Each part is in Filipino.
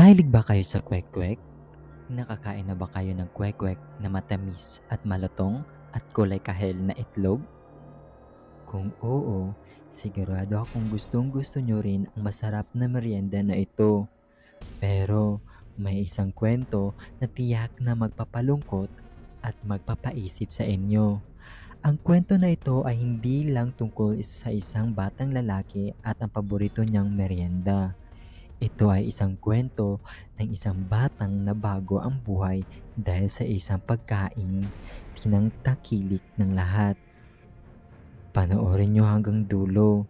Mahilig ba kayo sa kwek-kwek? Nakakain na ba kayo ng kwek-kwek na matamis at malutong at kulay kahel na itlog? Kung oo, sigurado akong gustong-gusto nyo rin ang masarap na merienda na ito. Pero may isang kwento na tiyak na magpapalungkot at magpapaisip sa inyo. Ang kwento na ito ay hindi lang tungkol sa isang batang lalaki at ang paborito niyang merienda. Ito ay isang kwento ng isang batang nabago ang buhay dahil sa isang pagkain tinangtakilik ng lahat. Panoorin nyo hanggang dulo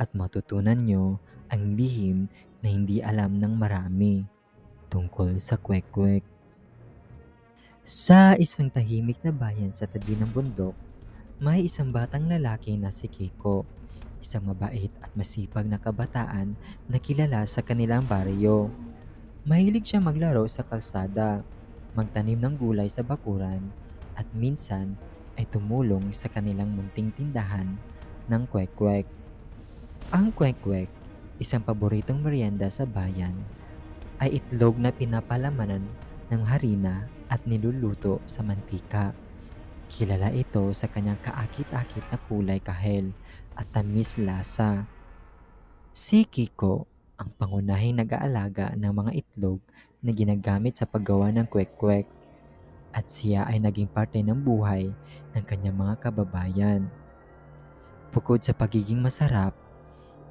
at matutunan nyo ang lihim na hindi alam ng marami tungkol sa kwek-kwek. Sa isang tahimik na bayan sa tabi ng bundok, may isang batang lalaki na si Kiko. Isang mabait at masipag na kabataan na kilala sa kanilang baryo. Mahilig siya maglaro sa kalsada, magtanim ng gulay sa bakuran, at minsan ay tumulong sa kanilang munting tindahan ng kwek-kwek. Ang kwek-kwek, isang paboritong merienda sa bayan, ay itlog na pinapalamanan ng harina at niluluto sa mantika. Kilala ito sa kanyang kaakit-akit na kulay kahel at tamis lasa. Si Kiko ang pangunahing nag-aalaga ng mga itlog na ginagamit sa paggawa ng kwek-kwek at siya ay naging parte ng buhay ng kanyang mga kababayan. Bukod sa pagiging masarap,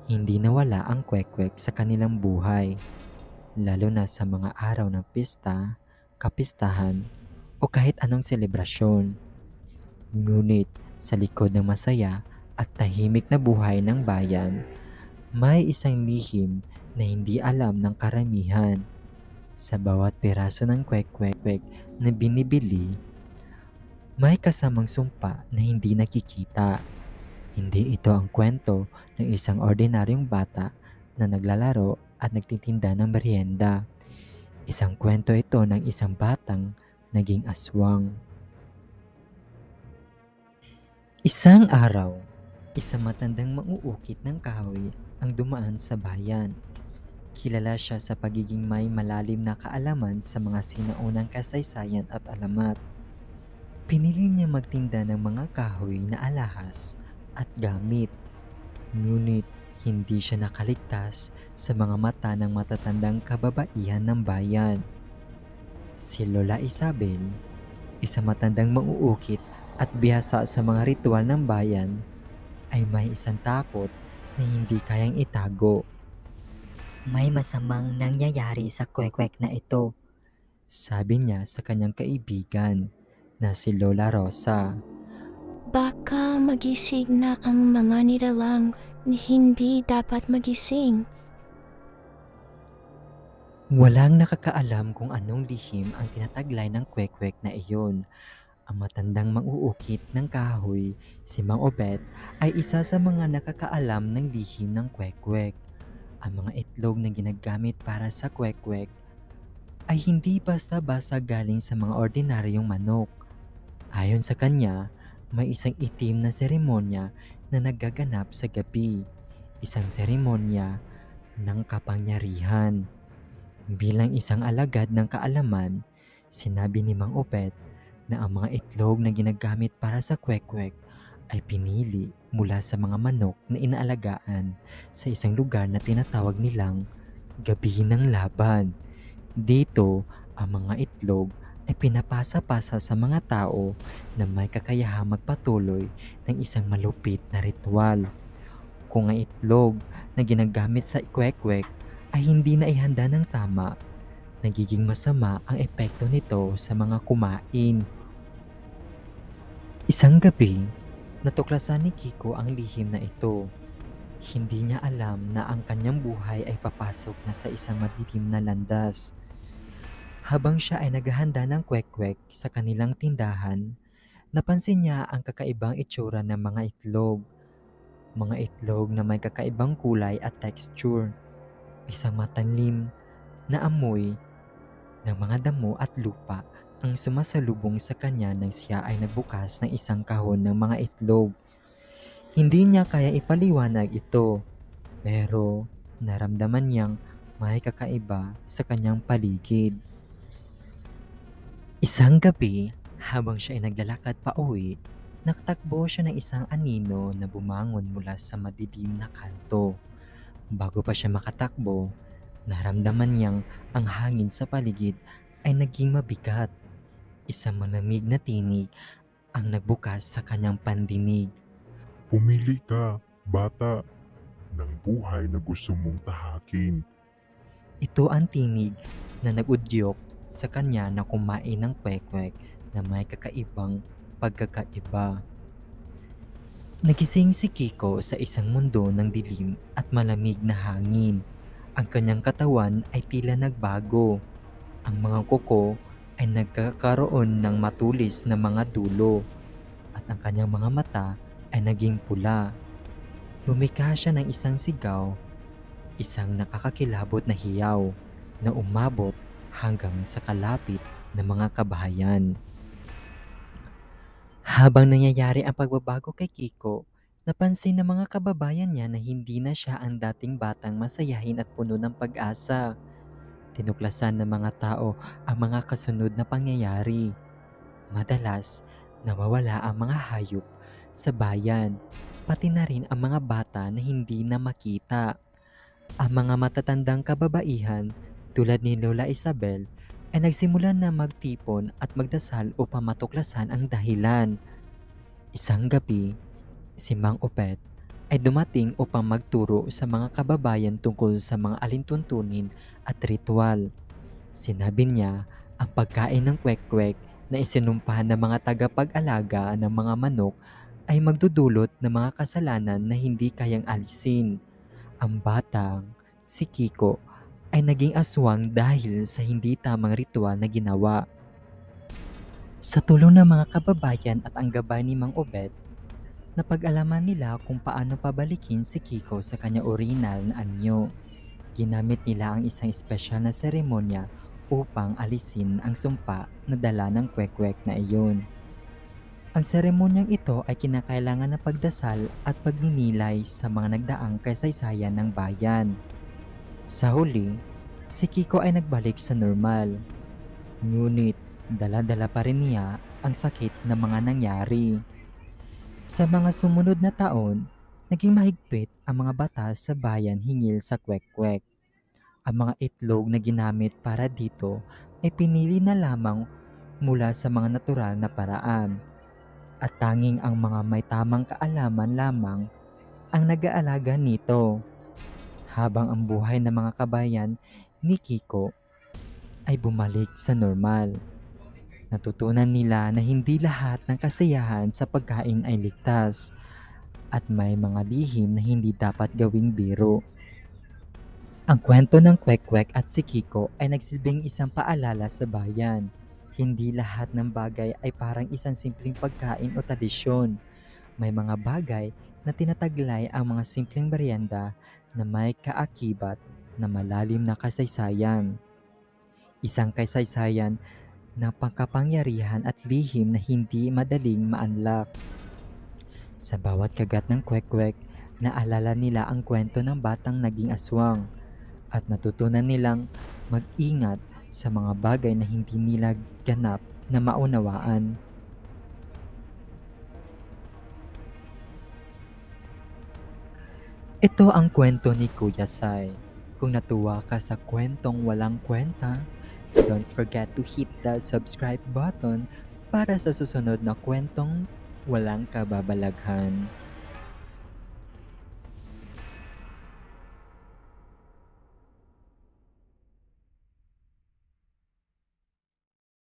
hindi nawala ang kwek-kwek sa kanilang buhay, lalo na sa mga araw ng pista, kapistahan, o kahit anong selebrasyon. Ngunit sa likod ng masaya at tahimik na buhay ng bayan, may isang lihim na hindi alam ng karamihan. Sa bawat piraso ng kwek-kwek na binibili, may kasamang sumpa na hindi nakikita. Hindi ito ang kwento ng isang ordinaryong bata na naglalaro at nagtitinda ng merienda. Isang kwento ito ng isang batang naging aswang. Isang araw, isang matandang mauukit ng kahoy ang dumaan sa bayan. Kilala siya sa pagiging may malalim na kaalaman sa mga sinaunang kasaysayan at alamat. Pinili niya magtinda ng mga kahoy na alahas at gamit. Ngunit hindi siya nakaligtas sa mga mata ng matatandang kababaihan ng bayan. Si Lola Isabel, isang matandang mauukit at bihasa sa mga ritual ng bayan, ay may isang takot na hindi kayang itago. May masamang nangyayari sa kwek-kwek na ito. Sabi niya sa kanyang kaibigan na si Lola Rosa. Baka magising na ang mga nilalang na hindi dapat magising. Walang nakakaalam kung anong lihim ang tinataglay ng kwek-kwek na iyon. Ang matandang manguukit ng kahoy, si Mang Obet, ay isa sa mga nakakaalam ng lihim ng kwek-kwek. Ang mga itlog na ginagamit para sa kwek-kwek ay hindi basta-basta galing sa mga ordinaryong manok. Ayon sa kanya, may isang itim na seremonya na nagaganap sa gabi. Isang seremonya ng kapangyarihan. Bilang isang alagad ng kaalaman, sinabi ni Mang Opet na ang mga itlog na ginagamit para sa kwek-kwek ay pinili mula sa mga manok na inaalagaan sa isang lugar na tinatawag nilang Gabi ng Laban. Dito, ang mga itlog ay pinapasa-pasa sa mga tao na may kakayahang magpatuloy ng isang malupit na ritual. Kung ang itlog na ginagamit sa kwek-kwek ay hindi na ihanda ng tama, nagiging masama ang epekto nito sa mga kumain. Isang gabi, natuklasan ni Kiko ang lihim na ito. Hindi niya alam na ang kanyang buhay ay papasok na sa isang madilim na landas. Habang siya ay naghahanda ng kwek-kwek sa kanilang tindahan, napansin niya ang kakaibang itsura ng mga itlog. Mga itlog na may kakaibang kulay at texture. Isang matanlim na amoy ng mga damo at lupa ang sumasalubong sa kanya nang siya ay nagbukas ng isang kahon ng mga itlog. Hindi niya kaya ipaliwanag ito, pero naramdaman niyang may kakaiba sa kanyang paligid. Isang gabi, habang siya ay naglalakad pa uwi, nakatakbo siya ng isang anino na bumangon mula sa madilim na kanto. Bago pa siya makatakbo, naramdaman niyang ang hangin sa paligid ay naging mabigat. Isang malamig na tinig ang nagbukas sa kanyang pandinig. Pumili ka, bata, ng buhay na gusto mong tahakin. Ito ang tinig na nagudyok sa kanya na kumain ng kwek-kwek na may kakaibang pagkakaiba. Nagising si Kiko sa isang mundo ng dilim at malamig na hangin. Ang kanyang katawan ay tila nagbago. Ang mga kuko ay nagkakaroon ng matulis na mga dulo at ang kanyang mga mata ay naging pula. Lumikha siya ng isang sigaw isang nakakakilabot na hiyaw na umabot hanggang sa kalapit ng mga kabahayan. Habang nangyayari ang pagbabago kay Kiko, napansin ng mga kababayan niya na hindi na siya ang dating batang masayahin at puno ng pag-asa. Tinuklasan ng mga tao ang mga kasunod na pangyayari. Madalas, nawawala ang mga hayop sa bayan, pati na rin ang mga bata na hindi na makita. Ang mga matatandang kababaihan tulad ni Lola Isabel ay nagsimulan na magtipon at magdasal upang matuklasan ang dahilan. Isang gabi, si Mang Opet ay dumating upang magturo sa mga kababayan tungkol sa mga alintuntunin at ritual. Sinabi niya ang pagkain ng kwek-kwek na isinumpahan ng mga tagapag-alaga ng mga manok ay magdudulot ng mga kasalanan na hindi kayang alisin. Ang batang, si Kiko, ay naging aswang dahil sa hindi tamang ritual na ginawa. Sa tulong ng mga kababayan at ang gabay ni Mang Obed, napag-alaman nila kung paano pabalikin si Kiko sa kanya original na anyo. Ginamit nila ang isang espesyal na seremonya upang alisin ang sumpa na dala ng kwek-kwek na iyon. Ang seremonyang ito ay kinakailangan ng pagdasal at pagninilay sa mga nagdaang kasaysayan ng bayan. Sa huli, si Kiko ay nagbalik sa normal. Ngunit dala-dala pa rin niya ang sakit na mga nangyari. Sa mga sumunod na taon, naging mahigpit ang mga batas sa bayan hingil sa kwek-kwek. Ang mga itlog na ginamit para dito ay pinili na lamang mula sa mga natural na paraan at tanging ang mga may tamang kaalaman lamang ang nag-aalaga nito. Habang ang buhay ng mga kabayan ni Kiko ay bumalik sa normal. Natutunan nila na hindi lahat ng kasiyahan sa pagkain ay ligtas at may mga lihim na hindi dapat gawing biro. Ang kwento ng Kwek-Kwek at si Kiko ay nagsilbing isang paalala sa bayan. Hindi lahat ng bagay ay parang isang simpleng pagkain o tradisyon. May mga bagay na tinataglay ang mga simpleng merienda na may kaakibat na malalim na kasaysayan. Isang kasaysayan na pangkapangyarihan at lihim na hindi madaling maanlak. Sa bawat kagat ng kwek-kwek, naalala nila ang kwento ng batang naging aswang at natutunan nilang mag-ingat sa mga bagay na hindi nila ganap na maunawaan. Ito ang kwento ni Kuya Sai. Kung natuwa ka sa kwentong walang kwenta, don't forget to hit the subscribe button para sa susunod na kwentong walang kababalaghan.